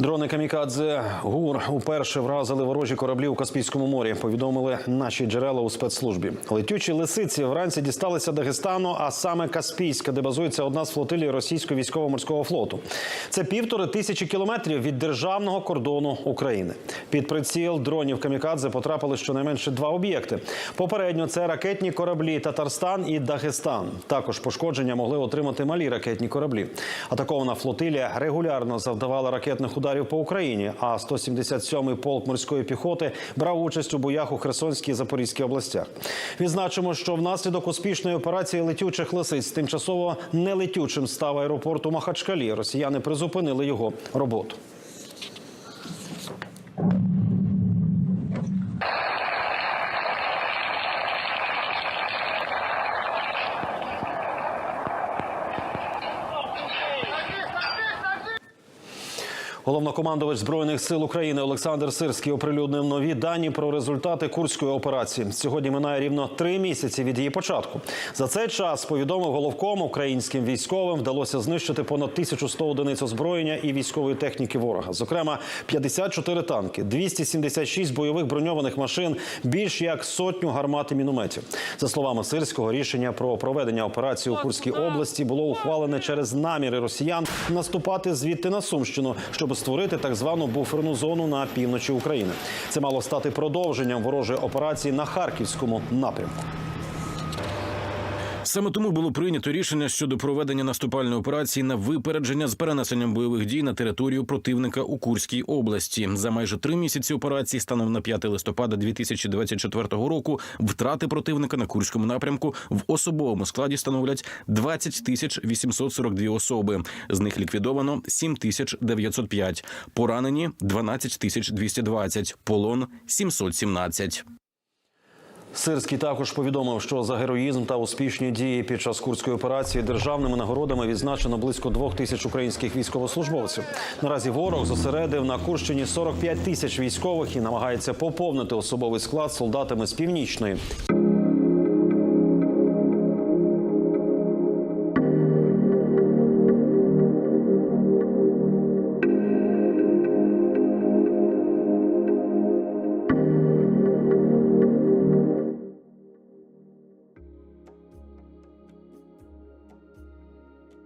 Дрони камікадзе ГУР уперше вразили ворожі кораблі у Каспійському морі. Повідомили наші джерела у спецслужбі. Летючі лисиці вранці дісталися Дагестану, а саме Каспійська, де базується одна з флотилій російського військово-морського флоту. Це півтори тисячі кілометрів від державного кордону України. Під приціл дронів камікадзе потрапили щонайменше два об'єкти. Попередньо це ракетні кораблі Татарстан і Дагестан. Також пошкодження могли отримати малі ракетні кораблі. Атакована флотилія регулярно завдавала ракетних ударів по Україні. А 177-й полк морської піхоти брав участь у боях у Херсонській і Запорізькій областях. Відзначимо, що внаслідок успішної операції летючих лисиць тимчасово нелетючим став аеропорт у Махачкалі. Росіяни призупинили його роботу. Головнокомандувач збройних сил України Олександр Сирський оприлюднив нові дані про результати курської операції. Сьогодні минає рівно три місяці від її початку. За цей час повідомив головком українським військовим вдалося знищити понад 1100 одиниць озброєння і військової техніки ворога. Зокрема, 54 танки, 276 бойових броньованих машин, більш як сотню гармат і мінометів. За словами Сирського, рішення про проведення операції у Курській області було ухвалене через наміри росіян наступати звідти на Сумщину, щоб створити так звану буферну зону на півночі України. Це мало стати продовженням ворожої операції на харківському напрямку. Саме тому було прийнято рішення щодо проведення наступальної операції на випередження з перенесенням бойових дій на територію противника у Курській області. За майже три місяці операції станом на 5 листопада 2024 року втрати противника на Курському напрямку в особовому складі становлять 20 тисяч 842 особи. З них ліквідовано 7 тисяч 905, поранені 12 тисяч 220, полон 717. Сирський також повідомив, що за героїзм та успішні дії під час курської операції державними нагородами відзначено близько двох тисяч українських військовослужбовців. Наразі ворог зосередив на Курщині 45 тисяч військових і намагається поповнити особовий склад солдатами з північної